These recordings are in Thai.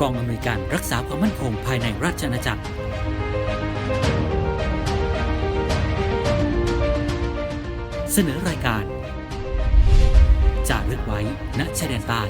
กองอำนวยการรักษาความมั่นคงภายในราชอาณาจักร เสนอรายการจารึกไว้ณชายแดนใต้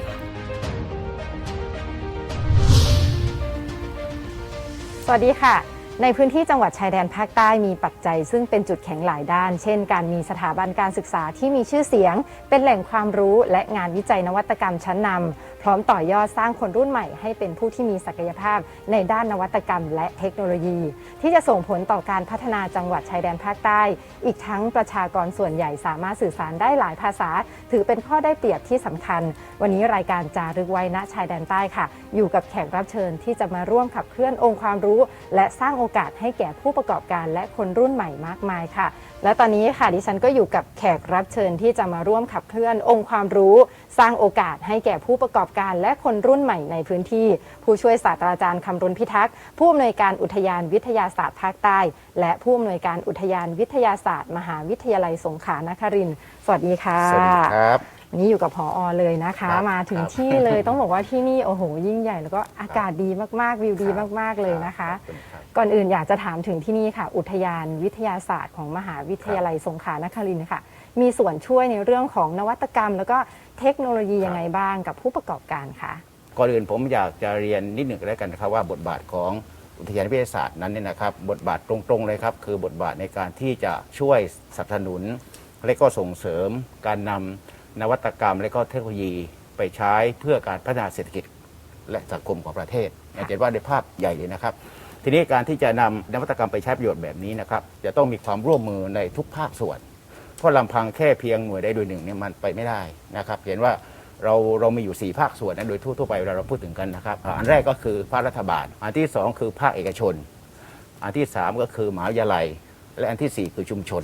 สวัสดีค่ะ ในพื้นที่จังหวัดชายแดนภาคใต้มีปัจจัย ซึ่งเป็นจุดแข็งหลายด้าน เช่น การมีสถาบันการศึกษาที่มีชื่อเสียง เป็นแหล่งความรู้และงานวิจัยนวัตกรรมชั้นนำพร้อมต่อยอดสร้างคนรุ่นใหม่ให้เป็นผู้ที่มีศักยภาพ ในด้านนวัตกรรม และเทคโนโลยี ที่จะส่งผลต่อการพัฒนาจังหวัดชายแดนภาคใต้ อีกทั้งประชากรส่วนใหญ่สามารถสื่อสารได้หลายภาษา ถือเป็นข้อได้เปรียบที่สำคัญ วันนี้รายการจารึกไว้ณชายแดนใต้ค่ะ อยู่กับแขกรับเชิญที่จะมาร่วมขับเคลื่อนองค์ความรู้ และสร้างโอกาสให้แก่ผู้ประกอบการและคนรุ่นใหม่มากมายค่ะ และตอนนี้ค่ะดิฉันก็อยู่กับแขกรับเชิญที่จะมาร่วมขับเคลื่อนองค์ความรู้ สร้างโอกาสให้แก่ผู้ประกอบการและคนรุ่นใหม่ในพื้นที่ ผู้ช่วยศาสตราจารย์คำรุณพิทักษ์ผู้อำนวยการอุทยานวิทยาศาสตร์ภาคใต้ และผู้อำนวยการอุทยานวิทยาศาสตร์ มหาวิทยาลัยสงขลานครินทร์สวัสดีค่ะ สวัสดีครับ วันนี้อยู่กับพออเลยนะคะครับมาถึงครับที่เลยต้องบอกว่าที่นี่โอ้โหยิ่งใหญ่ แล้วก็อากาศดีมากๆวิวดีมากๆเลยนะคะขอบณครับก่อนอื่นอยากจะถามถึงที่นี่ค่ะ อุทยานวิทยาศาสตร์ของมหาวิทยาลัยสงขลานครินทร์ค่ะ มีส่วนช่วยในเรื่องของนวัตกรรม แล้วก็เทคโนโลยียังไงบ้างกับผู้ประกอบการคะก่อนอื่นผมอยากจะเรียนนิดหนึ่งแล้วกันนะครับว่าบทบาทของอุทยานวิทยาศาสตร์นั้นเนี่ยนะครับ บทบาทตรงๆเลยครับ คือบทบาทในการที่จะช่วยสนับสนุน และก็ส่งเสริมการนำ นวัตกรรมและก็เทคโนโลยีไปใช้เพื่อการพัฒนาเศรษฐกิจและสังคมของประเทศเห็นว่าในภาพใหญ่เลยนะครับ ทีนี้การที่จะนำนวัตกรรมไปใช้ประโยชน์แบบนี้นะครับจะต้องมีความร่วมมือในทุกภาคส่วน เพราะลำพังแค่เพียงหน่วยใดโดยหนึ่งเนี่ยมันไปไม่ได้นะครับเห็นว่าเราเรามีอยู่ 4 ภาคส่วนนะโดยทั่วๆไปเวลาเราพูดถึงกันนะครับอ่าอันแรกก็คือภาครัฐบาล อันที่ 2 คือภาคเอกชน อันที่ 3 ก็คือมหาวิทยาลัย และอันทีสี่4 คือชุมชน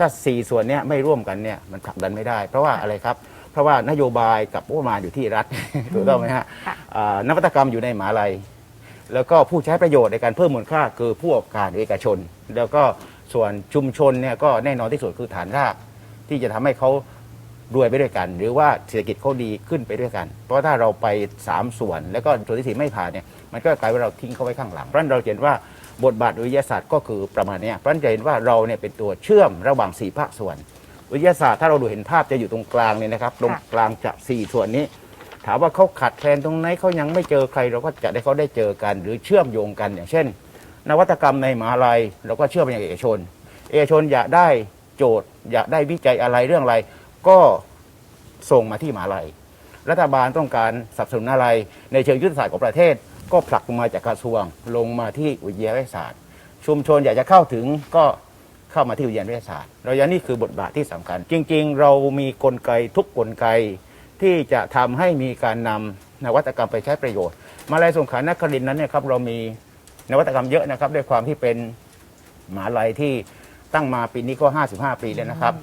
ถ้า 4 ส่วนเนี้ยไม่ร่วมกันเนี่ยมันผลักดันไม่ได้ เพราะว่าอะไรครับ เพราะว่านโยบายกับงบประมาณอยู่ที่รัฐ ถูกต้องไหมฮะค่ะ อ่านวัตกรรมอยู่ในมหาลัย แล้วก็ผู้ใช้ประโยชน์ในการเพิ่มมูลค่าคือผู้ประกอบการเอกชน แล้วก็ส่วนชุมชนเนี่ยก็แน่นอนที่สุดคือฐานราก ที่จะทำให้เขารวยไปด้วยกัน หรือว่าเศรษฐกิจเขาดีขึ้นไปด้วยกัน เพราะถ้าเราไป 3 ส่วน แล้วก็ส่วนที่สี่ไม่ผ่านเนี่ยมันก็กลายว่าเราทิ้งเขาไว้ข้างหลังเพราะฉะนั้นเราเห็นว่า บทบาทวิทยาศาสตร์ก็คือประมาณเนี้ยเพราะฉะนั้นจะเห็นว่าเราเนี่ยเป็นตัวเชื่อมระหว่างสี่ภาคส่วน วิทยาศาสตร์ถ้าเราดูเห็นภาพจะอยู่ตรงกลางเนี่ยนะครับ ตรงกลางจะสี่ส่วนนี้ ถามว่าเขาขาดแคลนตรงไหนเขายังไม่เจอใคร เราก็จะได้เขาได้เจอกัน หรือเชื่อมโยงกันอย่างเช่น นวัตกรรมในมหาลัยเราก็เชื่อมไปยังเอกชน เอกชนอยากได้โจทย์ อยากได้วิจัยอะไรเรื่องอะไร ก็ส่งมาที่มหาลัย รัฐบาลต้องการสนับสนุนอะไรในเชิงยุทธศาสตร์ของประเทศ ก็ผลักลงมาจากกระทรวง ลงมาที่วิทยาศาสตร์ ชุมชนอยากจะเข้าถึงก็เข้ามาที่วิทยาศาสตร์ เราอย่างนี้คือบทบาทที่สำคัญ จริง ๆ เรามีกลไกทุกกลไกที่จะทำให้มีการนำนวัตกรรมไปใช้ประโยชน์ มาลัยสงขลานครินทร์นั้นเนี่ยครับเรามีนวัตกรรมเยอะนะครับ ด้วยความที่เป็นมหาลัยที่ตั้งมาปีนี้ก็ 55 ปีแล้วนะครับ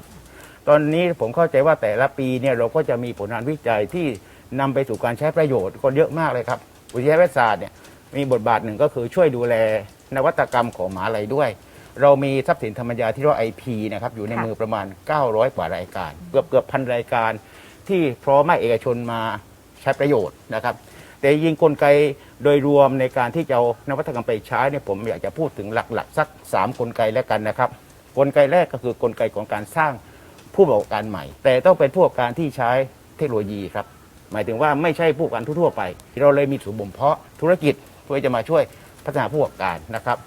ตอนนี้ผมเข้าใจว่าแต่ละปีเนี่ยเราก็จะมีผลงานวิจัยที่นำไปสู่การใช้ประโยชน์ก็เยอะมากเลยครับ วิทยาศาสตร์เนี่ยมีบทบาทหนึ่งก็คือช่วยดูแลนวัตกรรมของมหาลัยด้วย เรามีทรัพย์สินธรรมยาที่เรียกว่า IP นะครับอยู่ในค่ะมือประมาณ 900 กว่ารายการ เกือบเกือบพันรายการ ที่พร้อมให้เอกชนมาใช้ประโยชน์นะครับ แต่ยิงกลไกโดยรวมในการที่จะเอานวัตกรรมไปใช้เนี่ยผมอยากจะพูดถึงหลักๆ สัก 3 กลไกแล้วกันนะครับ กลไกแรกก็คือกลไกของการสร้างผู้ประกอบการใหม่ แต่ต้องเป็นผู้ประกอบการที่ใช้เทคโนโลยีครับ หมายถึงว่าไม่ใช่ผู้ประการทั่วไป เราเลยมีศูนย์บ่มเพาะธุรกิจเพื่อจะมาช่วยพัฒนาผู้ประกอบการนะครับ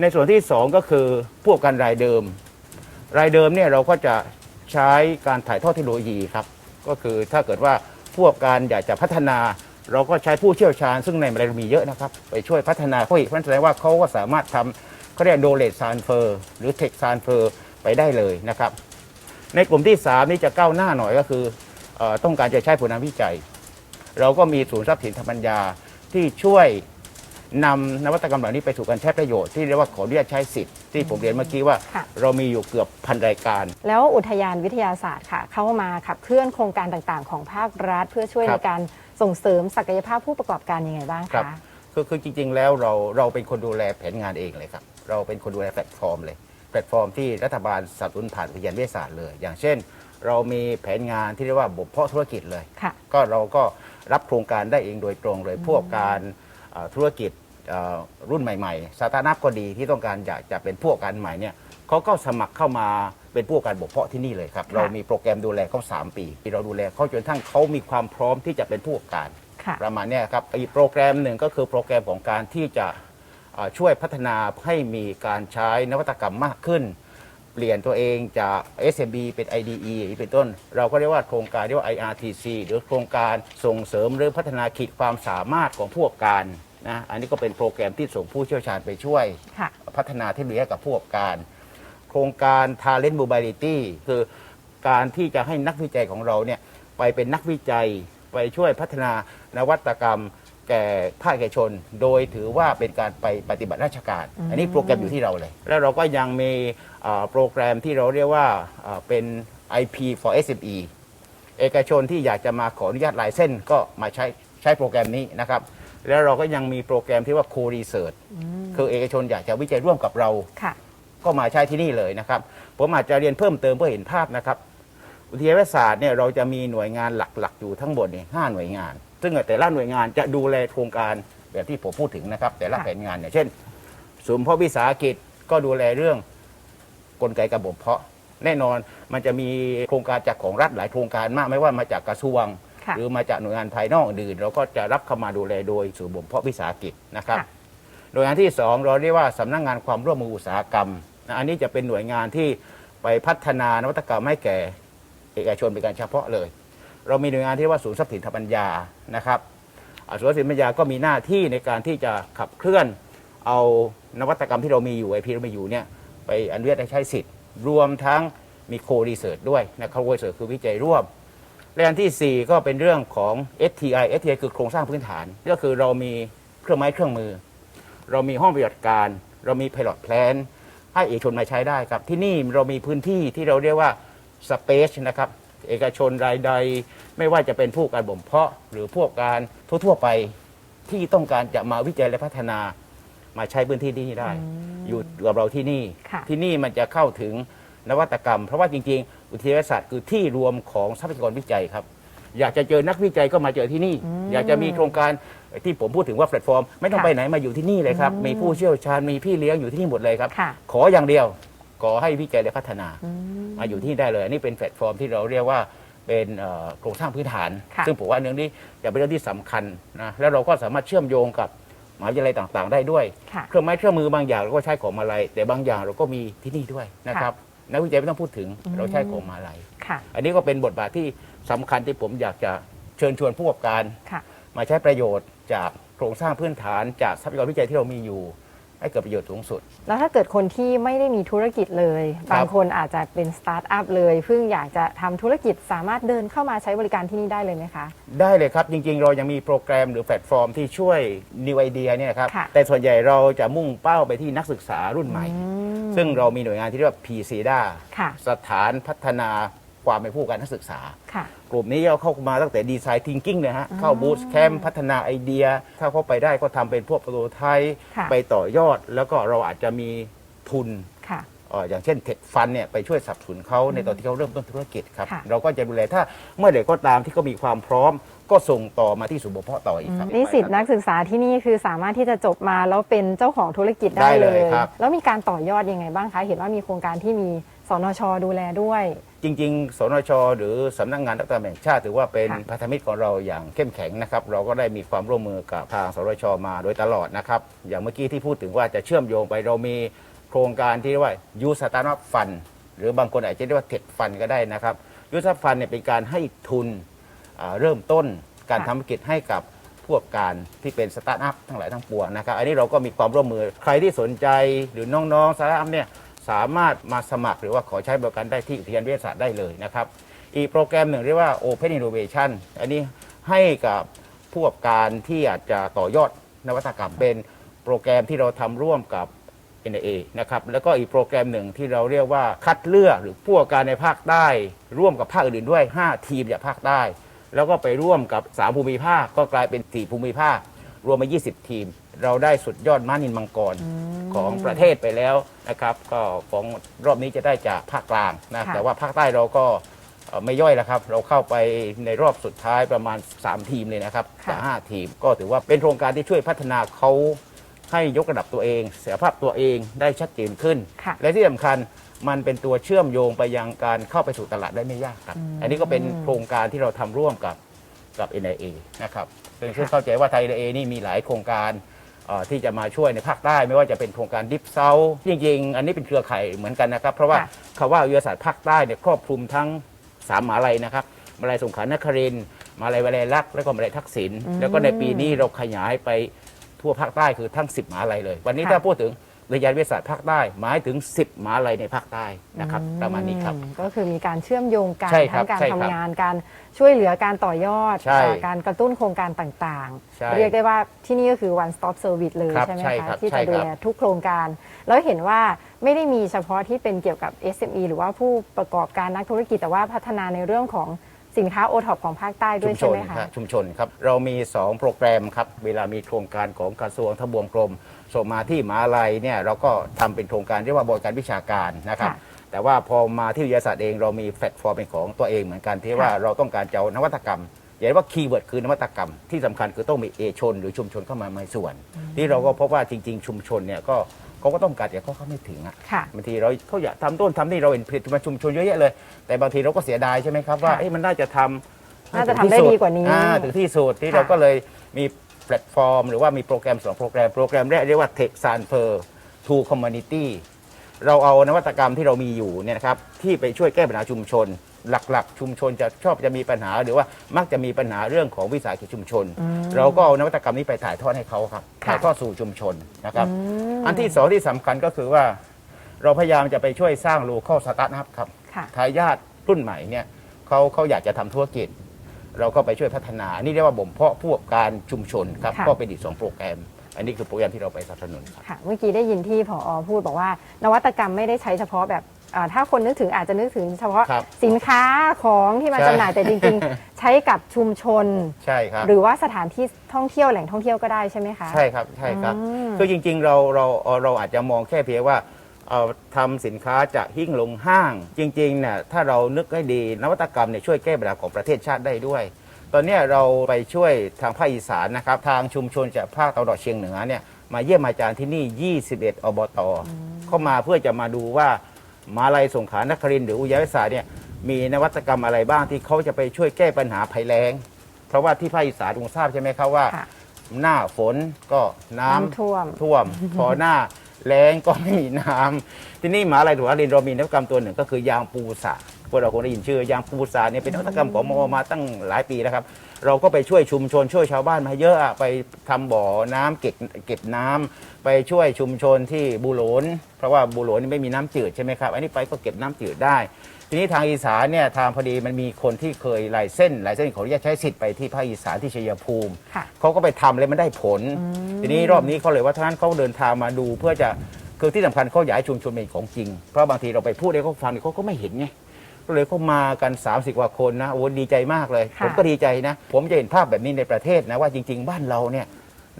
ในส่วนที่ 2 ก็คือผู้ประกอบการรายเดิม รายเดิมเนี่ยเราก็จะใช้การถ่ายทอดเทคโนโลยีครับก็คือถ้าเกิดว่าผู้ประกอบการอยากจะพัฒนาเราก็ใช้ผู้เชี่ยวชาญ ซึ่งในเรามีเยอะนะครับ ไปช่วยพัฒนาเขาอีกเพราะนั้นแสดงว่าเขาก็สามารถทำเขาเรียกโดเลตซานเฟอร์หรือเทคซานเฟอร์ไปได้เลยนะครับ ในกลุ่มที่ 3 นี่จะก้าวหน้าหน่อยก็คือ ต้องการจะใช้ผลงานวิจัย เราก็มีศูนย์ทรัพย์สินทางปัญญาที่ช่วยนำนวัตกรรมเหล่านี้ไปสู่การใช้ประโยชน์ที่เรียกว่าขออนุญาตใช้สิทธิ์ที่ผมเรียนเมื่อกี้ว่า ค่ะ เรามีอยู่เกือบพันรายการ แล้วอุทยานวิทยาศาสตร์ค่ะ เข้ามาขับเคลื่อนโครงการต่างๆ ของภาครัฐ เพื่อช่วยครัในบ การส่งเสริมศักยภาพผู้ประกอบการยังไงบ้างครับคะ คือคือจริง ๆ แล้วเราเราเป็นคนดูแลแผนงานเองเลยครับ เราเป็นคนดูแลแพลตฟอร์มเลย แพลตฟอร์มที่รัฐบาลสนับสนุนผ่านวิทยาวิทยาศาสตร์เลย อย่างเช่น เรามีแผนงานที่เรียกว่าบ่มเพาะธุรกิจเลย ค่ะ ก็เราก็รับโครงการได้เองโดยตรงเลยพวกการเอ่อธุรกิจเอ่อรุ่นใหม่ๆ สตาร์ทอัพก็ดีที่ต้องการอยากจะเป็นพวกการใหม่เนี่ยเขาก็สมัครเข้ามาเป็นพวกการบกเพาะที่นี่เลยครับ เรามีโปรแกรมดูแลเขา3 ปีเราดูแลเขาจนกระทั่งเขามีความพร้อมที่จะเป็นผู้ประกอบการ ค่ะ ประมาณเนี้ยครับอีกโปรแกรมหนึ่งก็คือโปรแกรมของการที่จะเอ่อช่วยพัฒนาให้มีการใช้นวัตกรรมมากขึ้น เปลี่ยนตัวเองจาก SMB เป็น IDE อย่างนี้เป็นต้น เราก็เรียกว่าโครงการเรียกว่า IRTC หรือโครงการส่งเสริมหรือพัฒนาขีดความสามารถของผู้ประกอบการนะอันนี้ก็เป็นโปรแกรมที่ส่งผู้เชี่ยวชาญไปช่วย ค่ะ พัฒนาเทคโนโลยีให้กับผู้ประกอบการ โครงการ Talent Mobility คือการที่จะให้นักวิจัยของเราเนี่ยไปเป็นนักวิจัย ไปช่วยพัฒนานวัตกรรม แก่ภาคเอกชน โดยถือว่าเป็นการไปปฏิบัติราชการ อันนี้โปรแกรมอยู่ที่เราเลย แล้วเราก็ยังมีเอ่อโปรแกรมที่เราเรียกว่าเอ่อเป็น IP for SME เอกชนที่อยากจะมาขออนุญาตลายเส้นก็มาใช้ใช้โปรแกรมนี้นะครับ แล้วเราก็ยังมีโปรแกรมที่ว่า Co-Research คือเอกชนอยากจะวิจัยร่วมกับเราค่ะก็มาใช้ที่นี่เลยนะครับ ผมอาจจะเรียนเพิ่มเติมเพื่อเห็นภาพนะครับ วิทยาศาสตร์เนี่ยเราจะมีหน่วยงานหลักๆ อยู่ทั้งหมดเนี่ยห้าหน่วยงาน ซึ่งแต่ละหน่วยงานจะดูแลโครงการแบบที่ผมพูดถึงนะครับ แต่ละค่ะ แผนงานเนี่ยเช่นศูนย์เพาะวิสาหกิจก็ดูแลเรื่องกลไกกระบบเพาะ แน่นอนมันจะมีโครงการจากของรัฐหลายโครงการมากไม่ว่ามาจากกระทรวง ค่ะ หรือมาจากหน่วยงานภายนอกอื่นเราก็จะรับเข้ามาดูแลโดยศูนย์บ่มเพาะวิสาหกิจนะครับ ค่ะ หน่วยงานที่ 2 เราเรียกว่าสำนักงานความร่วมมืออุตสาหกรรมนะอันนี้จะเป็นหน่วยงานที่ไปพัฒนานวัตกรรมให้แก่เอกชนเป็นการเฉพาะเลย เรามีหน่วยงานที่ว่าศูนย์ทรัพย์สินทางปัญญานะครับศูนย์ทรัพย์สินปัญญาก็มีหน้าที่ในการที่จะขับเคลื่อนเอานวัตกรรมที่เรามีอยู่ไอพีเรามีอยู่เนี่ยไปอนุญาตให้ใช้สิทธิ์ รวมทั้งมีโครีเสิร์ชด้วยนะครับโครีเสิร์ชคือวิจัยร่วมและอันทีสี่ 4 ก็เป็นเรื่องของ STI STI คือโครงสร้างพื้นฐาน ก็คือเรามีเครื่องไม้เครื่องมือ เรามีห้องปฏิบัติการ เรามี pilot plan ให้เอกชนมาใช้ได้ครับ ที่นี่เรามีพื้นที่ที่เราเรียกว่า space นะครับ เอกชนรายใด ไม่ว่าจะเป็นผู้การบ่มเพาะ หรือพวกการทั่วๆไปที่ต้องการจะมาวิจัยและพัฒนามาใช้พื้นที่ที่นี่ได้ อยู่กับเราที่นี่ค่ะที่นี่มันจะเข้าถึงนวัตกรรม เพราะว่าจริงๆ อุทยานศาสตร์คือที่รวมของทรัพยากรวิจัยครับ อยากจะเจอนักวิจัยก็มาเจอที่นี่ อยากจะมีโครงการที่ผมพูดถึงว่าแพลตฟอร์ม ไม่ต้องค่ะไปไหนมาอยู่ที่นี่เลยครับ มีผู้เชี่ยวชาญมีพี่เลี้ยงอยู่ที่นี่หมดเลยครับค่ะขออย่างเดียว ขอให้วิจัยและพัฒนาอืมมาอยู่ที่นี่ได้เลย อันนี้เป็นแพลตฟอร์มที่เราเรียกว่าเป็นเอ่อโครงสร้างพื้นฐานค่ะซึ่งผมว่าเรื่องนี้จะเป็นเรื่องที่สำคัญนะแล้วเราก็สามารถเชื่อมโยงกับมหาวิทยาลัยต่างๆ ได้ด้วยค่ะเครื่องไม้เครื่องมือบางอย่างเราก็ใช้ของมาลัยแต่บางอย่างเราก็มีที่นี่ด้วยนะครับนักวิจัยไม่ต้องพูดถึงอืมเราใช้ของมาลัยค่ะอันนี้ก็เป็นบทบาทที่สำคัญที่ผมอยากจะเชิญชวนผู้ประกอบการค่ะมาใช้ประโยชน์จากโครงสร้างพื้นฐานจากทรัพยากรวิจัยที่เรามีอยู่ ให้เกิดประโยชน์สูงสุด แล้วถ้าเกิดคนที่ไม่ได้มีธุรกิจเลยครับบางคนอาจจะเป็นสตาร์ทอัพเลยเพิ่งอยากจะทำธุรกิจสามารถเดินเข้ามาใช้บริการที่นี่ได้เลยไหมคะ ได้เลยครับ จริง ๆ เรายังมีโปรแกรมหรือแพลตฟอร์มที่ช่วย New Idea เนี่ยนะครับค่ะแต่ส่วนใหญ่เราจะมุ่งเป้าไปที่นักศึกษารุ่นใหม่อืมซึ่งเรามีหน่วยงานที่เรียกว่า PCDA ค่ะสถานพัฒนา ความเป็นผู้การนักศึกษา ค่ะ กลุ่มนี้เราเข้ามาตั้งแต่ดีไซน์ทิงกิ้งเลยฮะอ๋อเข้าบูสแคมป์พัฒนาไอเดีย ถ้าเข้าไปได้ก็ทำเป็นพวกโปรโตไทป์ค่ะ ไปต่อยอด แล้วก็เราอาจจะมีทุน ค่ะ เอ่ออย่างเช่นเทคฟันเนี่ยไปช่วยสนับสนุนเขาในตอนที่เขาเริ่มต้นธุรกิจครับ ค่ะ เราก็จะดูแลถ้าเมื่อเด็กก็ตามที่เขามีความพร้อม ก็ส่งต่อมาที่ศูนย์บ่มเพาะต่ออีกครับ นิสิตนักศึกษาที่นี่คือสามารถที่จะจบมาแล้วเป็นเจ้าของธุรกิจได้ได้เลเลยยครับ แล้วมีการต่อยอดยังไงบ้างคะ เห็นว่ามีโครงการที่มี สนชดูแลด้วย จริง ๆ สนช หรือสำนักงานนักการแห่งชาติ ถือว่าเป็นค่ะพันธมิตรของเราอย่างเข้มแข็งนะครับ เราก็ได้มีความร่วมมือกับทางสนช มาโดยตลอดนะครับ อย่างเมื่อกี้ที่พูดถึงว่าจะเชื่อมโยงไปเรามีโครงการที่เรียกว่ายูสตาร์ทอัพฟันหรือบางคนอาจจะเรียกว่าเทคฟันก็ได้นะครับยูสตาร์ทฟันเนี่ยเป็นการให้ทุนอ่าเริ่มต้นการค่ะ ทำธุรกิจให้กับผู้ประกอบการที่เป็นสตาร์ทอัพทั้งหลายทั้งปวงนะครับ อันนี้เราก็มีความร่วมมือใครที่สนใจหรือน้องๆสตาร์ทอัพเนี่ย สามารถมาสมัครหรือว่าขอใช้บริการได้ที่อุทยานวิทยาศาสตร์ได้เลยนะครับ อีกโปรแกรมหนึ่งเรียกว่า Open Innovation อันนี้ให้กับผู้ประกอบการที่อาจจะต่อยอดนวัตกรรมเป็นโปรแกรมที่เราทำร่วมกับ NA นะครับ แล้วก็อีกโปรแกรมหนึ่งที่เราเรียกว่าคัดเลือกหรือผู้ประกอบการในภาคใต้ ร่วมกับภาคอื่นด้วย 5 ทีมจากภาคใต้ แล้วก็ไปร่วมกับ 3 ภูมิภาคก็กลายเป็น 4 ภูมิภาค รวมมา 20 ทีม เราได้สุดยอดม้านินมังกรของประเทศไปแล้วนะครับก็ของรอบนี้จะได้จากภาคกลางนะค่ะแต่ว่าภาคใต้เราก็เอ่อไม่ย่อยแล้วครับ เราเข้าไปในรอบสุดท้ายประมาณ 3 ทีมเลยนะครับค่ะจาก5ทีมก็ถือว่าเป็นโครงการที่ช่วยพัฒนาเขาให้ยกระดับตัวเองเสียภาพตัวเองได้ชัดเจนขึ้นค่ะและที่สำคัญมันเป็นตัวเชื่อมโยงไปยังการเข้าไปสู่ตลาดได้ไม่ยากครับ อันนี้ก็เป็นโครงการที่เราทำร่วมกับกับ NIA นะครับซึ่งซึ่งเข้าใจว่าไทย NIA นี่มีหลายโครงการเอ่อ ที่จะมาช่วยในภาคใต้ไม่ว่าจะเป็นโครงการดิฟเซาจริงๆ อันนี้เป็นเครือข่ายเหมือนกันนะครับ เพราะว่าค่ะ คำว่าวิทยาศาสตร์ภาคใต้เนี่ยครอบคลุมทั้งสามมหาลัยนะครับมหาลัยสงขลานครินทร์มหาลัยวลัยลักษณ์และก็มหาลัยทักษิณแล้วก็ในปีนี้เราขยายไปทั่วภาคใต้คือทั้ง 10มหาลัยเลย วันนี้ค่ะ ถ้าพูดถึง วิทยาวิทยาศาสตร์ภาคใต้หมายถึง 10มหาลัยในภาคใต้นะครับ ประมาณนี้ครับอืมก็คือมีการเชื่อมโยงกันใช่ครัทั้บงการใช่ครัทำบงานการช่วยเหลือการต่อยอดใช่เอ่อการกระตุ้นโครงการต่างใช่ๆ เรียกได้ว่าที่นี่ก็คือ one stop service เลยครับใช่ไหมใช่ครัคะบที่ใช่จะครับดูแลทุกโครงการ แล้วเห็นว่าไม่ได้มีเฉพาะที่เป็นเกี่ยวกับ SME หรือว่าผู้ประกอบการนักธุรกิจแต่ว่าพัฒนาในเรื่องของสินค้าโอท็อปของภาคใต้ด้ชุวยมชใช่นไหมคะครับชุมชนครับ เรามี 2 โปรแกรมครับ เวลามีโครงการของกระทรวงทบวงกรม ส่งมาที่มหาลัยเนี่ยเราก็ทำเป็นโครงการเรียกว่าบริการวิชาการนะครับค่ะแต่ว่าพอมาที่วิทยาศาสตร์เองเรามีแพลตฟอร์มเป็นของตัวเองเหมือนกันที่ว่าค่ะเราต้องการจะเอานวัตกรรมอย่าเรียกว่าคีย์เวิร์ดคือนวัตกรรมที่สำคัญคือต้องมีเอกชน หรือชุมชนเข้ามาในส่วน ที่เราก็พบว่าจริง ๆ ชุมชนเนี่ยก็เขาก็ต้องการแต่เขาเข้าไม่ถึงอะค่ะบางทีเราเขาอยากทำต้นทำนี่เราเห็นผลิตภัณฑ์ชุมชนเยอะแยะเลย แต่บางทีเราก็เสียดายใช่ไหมครับว่าค่ะเอ้ยมันน่าจะทำน่าจะทำได้ดีกว่านี้อ่ถึงที่สุดที่ค่ะเราก็เลยมี แพลตฟอร์ม หรือว่ามีโปรแกรมสองโปรแกรมโปรแกรมแรกเรียกว่า Tech s a n f e r to Community เราเอานวัตกรรมที่เรามีอยู่เนี่ยนะครับที่ไปช่วยแก้ปัญหาชุมชน หลักๆ ชุมชนจะชอบจะมีปัญหา หรือว่ามักจะมีปัญหาเรื่องของวิสาหกิจชุมชน เราก็เอานวัตกรรมนี้ไปถ่ายทอดให้เขาครับค่ะถ่ายทอดสู่ชุมชนนะครับอืมอันที่สองที่สำคัญก็คือว่า เราพยายามจะไปช่วยสร้างโล c a l สตาร์ทอัพครับค่ะทายาทรุ่นใหม่เนี่ยเขาเขาอยากจะทำธุรกิจ เราก็ไปช่วยพัฒนา อันนี้เรียกว่าบ่มเพาะผู้ประกอบการชุมชนครับค่ะ ก็เป็นอีกสองโปรแกรม อันนี้คือโปรแกรมที่เราไปสนับสนุนครับ ค่ะเมื่อกี้ได้ยินที่ผอพูดบอกว่า นวัตกรรมไม่ได้ใช้เฉพาะแบบอ่าถ้าคนนึกถึงอาจจะนึกถึงเฉพาะครับสินค้าของที่มาใช่ จำหน่ายแต่จริงๆ ใช้กับชุมชน ใช่ครับ หรือว่าสถานที่ท่องเที่ยวแหล่งท่องเที่ยวก็ได้ใช่ไหมคะ ใช่ครับใช่ครับอืมคือจริงๆเราเราเราอาจจะมองแค่เพียงว่า เอ่อทำสินค้าจะหิ้งลงห้าง จริงๆเนี่ยถ้าเรานึกให้ดีนวัตกรรมเนี่ยช่วยแก้ปัญหาของประเทศชาติได้ด้วย ตอนเนี้ยเราไปช่วยทางภาคอีสานนะครับ ทางชุมชนจากภาคตะวันออกเฉียงเหนือเนี่ยมาเยี่ยมอาจารย์ที่นี่ 21 อบต เข้ามาเพื่อจะมาดูว่ามาลัยสงขลานครินทร์หรืออุยาวิสาเนี่ยมีนวัตกรรมอะไรบ้างที่เขาจะไปช่วยแก้ปัญหาภัยแล้ง เพราะว่าที่ภาคอีสานคงทราบใช่ไหมครับว่าค่ะหน้าฝนก็น้ำน้ำท่วมท่วม พอหน้า แรงก็ไม่มีน้ำที่นี่มหาลัยถุงรินทร์เรามีนวัตกรรมตัวหนึ่งก็คือยางปูสาพวกเราคงได้ยินชื่อยางปูสาเนี่ยเป็นนวัตกรรมของมอมาตั้งหลายปีแล้วครับ เราก็ไปช่วยชุมชนช่วยชาวบ้านมาเยอะไปทำบ่อน้ำเก็บเก็บน้ำไปช่วยชุมชนที่บูโหลนเพราะว่าบูโหลนนี่ไม่มีน้ำจืดใช่ไหมครับอันนี้ไปก็เก็บน้ำจืดได้ ทีนี้ทางอีสานเนี่ยทางพอดีมันมีคนที่เคยลายเส้นลายเส้นขออนุญาตใช้สิทธิ์ไปที่ภาคอีสานที่ชัยภูมิค่ะเขาก็ไปทำเลยมันได้ผล ทีนี้รอบนี้เขาเลยว่าท่านเขาเดินทางมาดูเพื่อจะคือที่สำคัญเขาอยากให้ชุมชนเป็นของจริง เพราะบางทีเราไปพูดให้เขาฟังเนี่ยเขาก็ไม่เห็นไงก็เลยเขามากัน 30กว่าคนนะโอ้ดีใจมากเลย ค่ะ ผมก็ดีใจนะ ผมจะเห็นภาพแบบนี้ในประเทศนะว่าจริง ๆ บ้านเราเนี่ย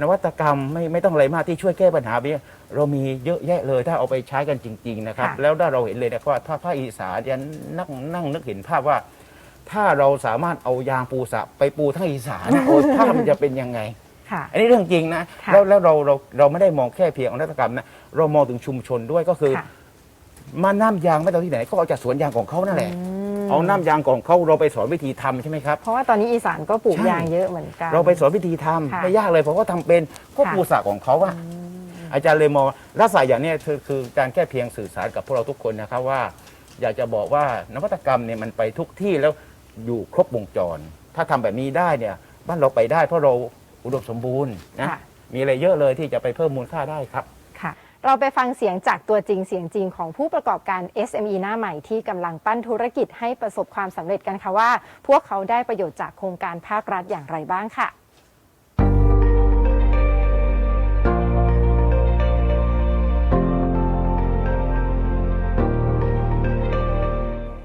นวัตกรรมไม่ไม่ต้องอะไรมากที่ช่วยแก้ปัญหาเนี่ยเรามีเยอะแยะเลยถ้าเอาไปใช้กันจริง ๆ นะครับ ค่ะ แล้วถ้าเราเห็นเลยนะว่าถ้าภาคอีสานจะนั่งนั่งนึกเห็นภาพว่า ถ้าเราสามารถเอายางปูสะไปปูทั้งอีสานนะโอ้ภาพมันจะเป็นยังไง ค่ะ อันนี้เรื่องจริงนะค่ะแล้วแล้วเราเราเราไม่ได้มองแค่เพียงนวัตกรรมนะเรามองถึงชุมชนด้วยก็คือ ค่ะ มาน้ำยางไม่ต้องที่ไหนก็เอาจากสวนยางของเขานั่นแหละม เอาน้ำยางของเขาเราไปสอนวิธีทำใช่ไหมครับ เพราะว่าตอนนี้อีสานก็ปลูกใช่ ยางเยอะเหมือนกัน เราไปสอนวิธีทำค่ะไม่ยากเลยเพราะเขาทำเป็นก็ค่ะ ปูสระของเขาอะอาจารย์เลยมองลักษณะอย่างเนี้ยคือคือการแค่เพียงสื่อสารกับพวกเราทุกคนนะครับว่า อยากจะบอกว่านวัตกรรมเนี่ยมันไปทุกที่แล้วอยู่ครบวงจร ถ้าทำแบบนี้ได้เนี่ยบ้านเราไปได้เพราะเราอุดมสมบูรณ์นะค่ะ มีอะไรเยอะเลยที่จะไปเพิ่มมูลค่าได้ครับค่ะ เราไปฟังเสียงจากตัวจริงเสียงจริงของผู้ประกอบการ SME หน้าใหม่ที่กำลังปั้นธุรกิจให้ประสบความสำเร็จกันค่ะว่า พวกเขาได้ประโยชน์จากโครงการภาครัฐอย่างไรบ้างค่ะ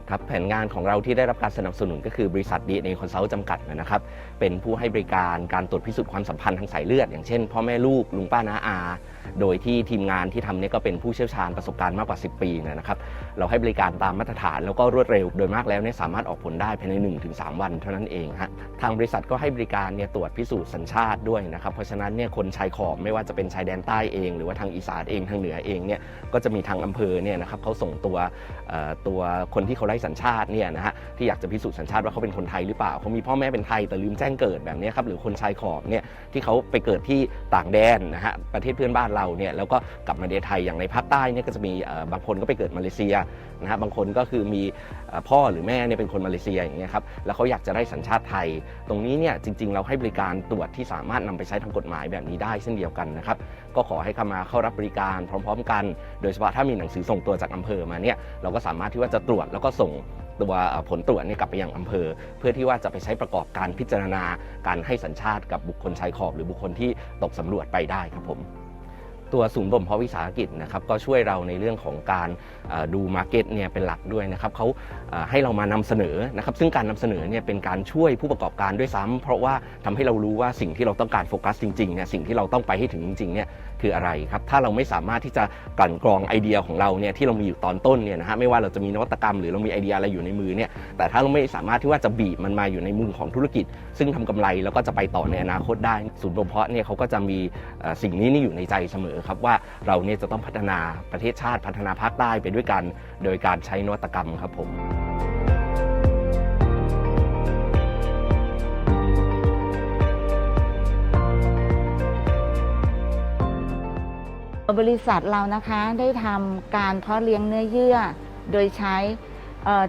ครับแผนงานของเราที่ได้รับการสนับสนุนก็คือบริษัท DNA Consult จำกัดนะครับเป็นผู้ให้บริการการตรวจพิสูจน์ความสัมพันธ์ทางสายเลือด อย่างเช่นพ่อแม่ลูกลุงป้าน้าอา โดยที่ทีมงานที่ทำเนี่ยก็เป็นผู้เชี่ยวชาญประสบการณ์มากกว่า 10 ปีนะครับเราให้บริการตามมาตรฐานแล้วก็รวดเร็วโดยมากแล้วเนี่ยสามารถออกผลได้ภายใน 1-3 วันเท่านั้นเองฮะทางบริษัทก็ให้บริการเนี่ยตรวจพิสูจน์สัญชาติด้วยนะครับเพราะฉะนั้นเนี่ยคนชายขอบไม่ว่าจะเป็นชายแดนใต้เอง หรือว่าทางอีสานเองทางเหนือเองเนี่ยก็จะมีทางอำเภอเนี่ยนะครับเขาส่งตัวตัวคนที่เขาไสัญชาติเนี่ยนะฮะที่อยากจะพิสูจน์สัญชาติว่าเขาเป็นคนไทยหรือเปล่าเขามีพ่อแม่เป็นไทยแต่ลืมแจ้งเกิดแบบนี้ครับหรือคนชายขอบเนี่ยที่เขาไปเกิดที่ต่างแดนนะฮะประเทศเพื่อนบ้านเราเนี่ยแล้วก็กลับมาในไทยอย่างในภาคใต้เนี่ยก็จะมีบางคนก็ไปเกิดมาเลเซียนะฮะบางคนก็คือมีพ่อหรือแม่เนี่ยเป็นคนมาเลเซียอย่างเงี้ยครับแล้วเขาอยากจะได้สัญชาติไทย ตรงนี้เนี่ยจริง ๆ เราให้บริการตรวจที่สามารถนำไปใช้ทางกฎหมายแบบนี้ได้เช่นเดียวกันนะครับ ก็ขอให้เข้ามาเข้ารับบริการพร้อม ๆ กัน โดยเฉพาะถ้ามีหนังสือส่งตัวจากอำเภอมาเนี่ยเราก็สามารถที่ว่าจะตรวจแล้วก็ส่งตัวผลตรวจเนี่ยกลับไปยังอำเภอ เพื่อที่ว่าจะไปใช้ประกอบการพิจารณาการให้สัญชาติกับบุคคลชายขอบ หรือบุคคลที่ตกสำรวจไปได้ครับผม ตัวศูนย์บ่มเพาะวิสาหกิจนะครับก็ช่วยเราในเรื่องของการดูมาร์เก็ตเนี่ยเป็นหลักด้วยนะครับเขาให้เรามานำเสนอนะครับซึ่งการนำเสนอเนี่ยเป็นการช่วยผู้ประกอบการด้วยซ้ำเพราะว่าทำให้เรารู้ว่าสิ่งที่เราต้องการโฟกัสจริงๆเนี่ยสิ่งที่เราต้องไปให้ถึงจริงๆเนี่ยคืออะไรครับถ้าเราไม่สามารถที่จะกลั่นกรองไอเดียของเราเนี่ยที่เรามีอยู่ตอนต้นเนี่ยนะฮะไม่ว่าเราจะมีนวัตกรรมหรือเรามีไอเดียอะไรอยู่ในมือเนี่ยแต่ถ้าเราไม่สามารถที่ว่าจะบีบมันมาอยู่ในมือของธุรกิจ ซึ่งทำกำไรแล้วก็จะไปต่อในอนาคตได้ศูนย์บ่มเพาะเนี่ยเขาก็จะมีสิ่งนี้นี่อยู่ในใจเสมอครับว่าเราเนี่ยจะต้องพัฒนาประเทศชาติพัฒนาภาคใต้ไปด้วยกัน โดยการใช้นวัตกรรมครับผมบริษัทเรานะคะได้ทำการเพาะเลี้ยงเนื้อเยื่อ โดยใช้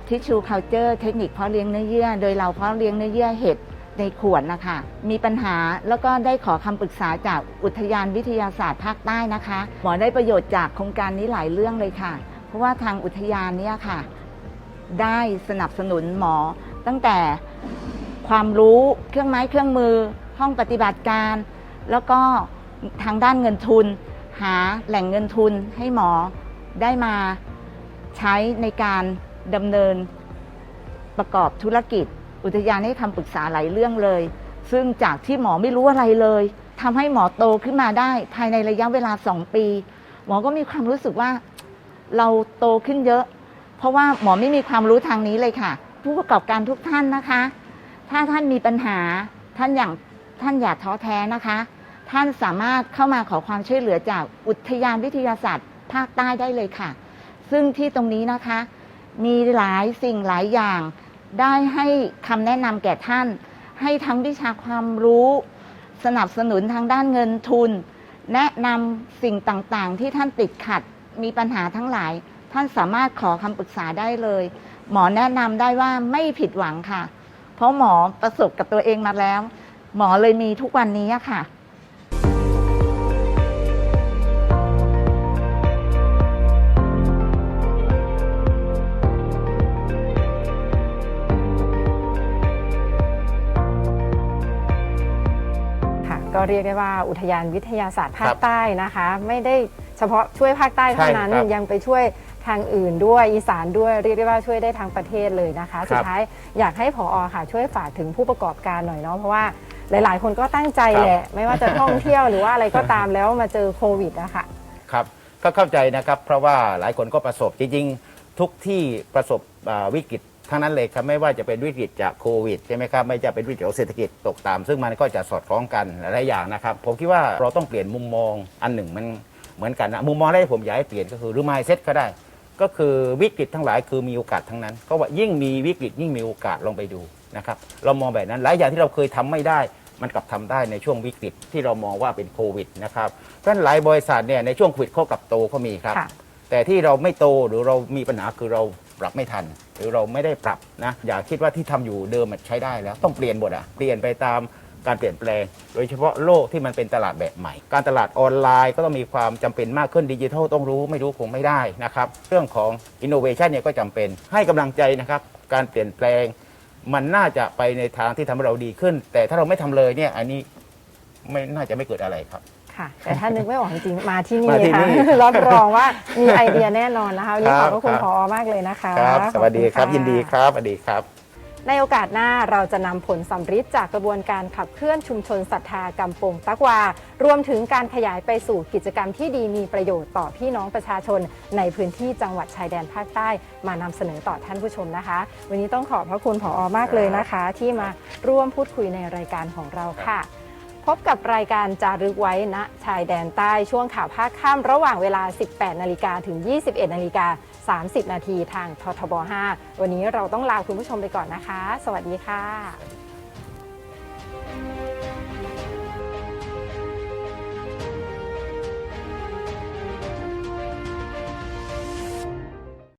ทิชชูเคาเจอร์เทคนิคเพาะเลี้ยงเนื้อเยื่อ โดยเราเพาะเลี้ยงเนื้อเยื่อเห็ด ในขวดนะคะ มีปัญหาแล้วก็ได้ขอคำปรึกษาจากอุทยานวิทยาศาสตร์ภาคใต้นะคะ หมอได้ประโยชน์จากโครงการนี้หลายเรื่องเลยค่ะ เพราะว่าทางอุทยานเนี่ยค่ะ ได้สนับสนุนหมอ ตั้งแต่ความรู้เครื่องไม้เครื่องมือ ห้องปฏิบัติการ แล้วก็ทางด้านเงินทุน หาแหล่งเงินทุนให้หมอได้มาใช้ในการดำเนินประกอบธุรกิจ อุทยานให้คำปรึกษาหลายเรื่องเลย ซึ่งจากที่หมอไม่รู้อะไรเลยทำให้หมอโตขึ้นมาได้ ภายในระยะเวลาสองปี หมอก็มีความรู้สึกว่าเราโตขึ้นเยอะ เพราะว่าหมอไม่มีความรู้ทางนี้เลยค่ะ ผู้ประกอบการทุกท่านนะคะ ถ้าท่านมีปัญหาท่านอย่างท่านอย่าท้อแท้นะคะ ท่านสามารถเข้ามาขอความช่วยเหลือจากอุทยานวิทยาศาสตร์ ภาคใต้ได้เลยค่ะ ซึ่งที่ตรงนี้นะคะ มีหลายสิ่งหลายอย่าง ได้ให้คำแนะนำแก่ท่าน ให้ทั้งวิชาความรู้ สนับสนุนทางด้านเงินทุน แนะนำสิ่งต่างๆ ที่ท่านติดขัดมีปัญหาทั้งหลาย ท่านสามารถขอคำปรึกษาได้เลย หมอแนะนำได้ว่าไม่ผิดหวังค่ะ เพราะหมอประสบกับตัวเองมาแล้ว หมอเลยมีทุกวันนี้ค่ะ ก็เรียกได้ว่าอุทยานวิทยาศาสตร์ภาครัคบใต้นะคะ ไม่ได้เฉพาะช่วยภาคใต้เท่านั้นใช่ครับยังไปช่วยทางอื่นด้วยอีสานด้วยเรียกได้ว่าช่วยได้ทั้งประเทศเลยนะคะ สุดท้ายอยากให้ผอค่ะ ช่วยฝากถึงผู้ประกอบการหน่อยเนาะเพราะว่าหลาย ๆ คนก็ตั้งใจแหละ ไม่ว่าจะท่องเที่ยวหรือว่าอะไรก็ตามแล้วมาเจอโควิดนะคะครับก็เข้าใจนะครับ เพราะว่าหลายคนก็ประสบจริงๆ ทุกที่ประสบอ่าวิกฤต ทั้งนั้นเลยครับไม่ว่าจะเป็นวิกฤตจากโควิดใช่ไหมครับไม่จะเป็นวิกฤตของเศรษฐกิจตกต่ำซึ่งมันก็จะสอดคล้องกันหลายๆอย่างนะครับ ผมคิดว่าเราต้องเปลี่ยนมุมมองอันหนึ่งมันเหมือนกันนะมุมมองแรกที่ผมอยากให้เปลี่ยนก็คือหรือ mindset ก็ได้ ก็คือวิกฤตทั้งหลายคือมีโอกาสทั้งนั้น ก็ว่ายิ่งมีวิกฤตยิ่งมีโอกาสลองไปดูนะครับเรามองแบบนั้นหลายอย่างที่เราเคยทำไม่ได้มันกลับทำได้ในช่วงวิกฤตที่เรามองว่าเป็นโควิดนะครับเพราะฉะนั้นหลายบริษัทเนี่ยในช่วงโควิดเขากลับโตเขามีครับค่ะแต่ที่เราไม่โตหรือเรามีปัญหาคือเรา ปรับไม่ทัน หรือเราไม่ได้ปรับนะอย่าคิดว่าที่ทำอยู่เดิมมันใช้ได้แล้ว ต้องเปลี่ยนหมดอะเปลี่ยนไปตามการเปลี่ยนแปลง โดยเฉพาะโลกที่มันเป็นตลาดแบบใหม่ การตลาดออนไลน์ก็ต้องมีความจำเป็นมากขึ้นดิจิทัลต้องรู้ไม่รู้คงไม่ได้นะครับเรื่องของอินโนเวชันเนี่ยก็จำเป็นให้กำลังใจนะครับการเปลี่ยนแปลง มันน่าจะไปในทางที่ทำให้เราดีขึ้น แต่ถ้าเราไม่ทำเลยเนี่ยอันนี้ไม่น่าจะไม่เกิดอะไรครับ ค่ะ แต่ถ้านึกไม่ออกจริงๆมาที่นี่มาที่ค่ะนี่ รับรองว่ามีไอเดียแน่นอนนะคะวันนี้คขรัอบบพระคุณครับพอมากเลยนะคะครับ สวัสดีครับ ขอณะ ยินดีครับสวัสดีครับ ในโอกาสหน้าเราจะนำผลสำฤทธิ์จากกระบวนการขับเคลื่อนชุมชนศรัทธากำปงตักวา รวมถึงการขยายไปสู่กิจกรรมที่ดีมีประโยชน์ต่อพี่น้องประชาชน ในพื้นที่จังหวัดชายแดนภาคใต้ มานำเสนอต่อท่านผู้ชมนะคะ วันนี้ต้องขอบพระคุณผอมากเลยนะคะ ที่มาร่วมพูดคุยในรายการของเราค่ะ พบกับรายการจารึกไว้ณชายแดนใต้ช่วงข่าวภาคค่ำระหว่างเวลา 18 นาฬิกาถึง 21 นาฬิกา 30 นาทีทางททบ 5 วันนี้เราต้องลาคุณผู้ชมไปก่อนนะคะ สวัสดีค่ะ